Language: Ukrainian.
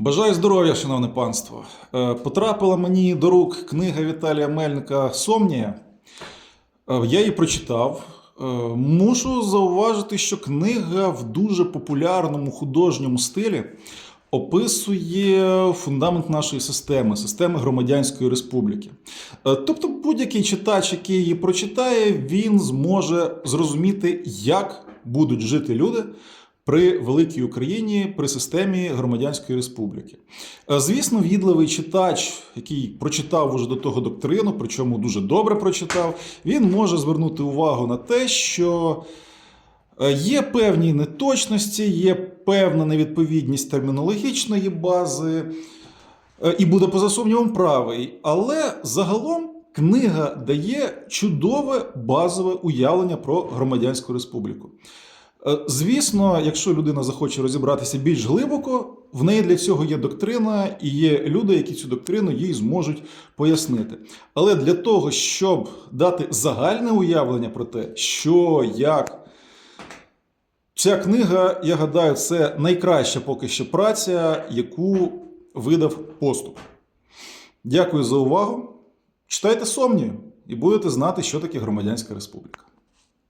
Бажаю здоров'я, шановне панство. Е, Потрапила мені до рук книга Віталія Мельника Сомнія. Е, Я її прочитав. Е, Мушу зауважити, що книга в дуже популярному художньому стилі описує фундамент нашої системи, системи громадянської республіки. Тобто, будь-який читач, який її прочитає, він зможе зрозуміти, як будуть жити люди при великій Україні при системі громадянської республіки. Е, Звісно, в'їдливий читач, який прочитав уже до того доктрину, причому дуже добре прочитав, він може звернути увагу на те, що е, є певні неточності, є певна невідповідність термінологічної бази, е, і буде поза сумнівом правий. Але загалом книга дає чудове базове уявлення про громадянську республіку. Е, Звісно, якщо людина захоче розібратися більш глибоко, в неї для цього є доктрина, і є люди, які цю доктрину їй зможуть пояснити. Але для того, щоб дати загальне уявлення про те, що, як, ця книга, я гадаю, це найкраща поки що праця, яку видав поступ. Дякую за увагу. Читайте сомні і будете знати, що таке громадянська республіка.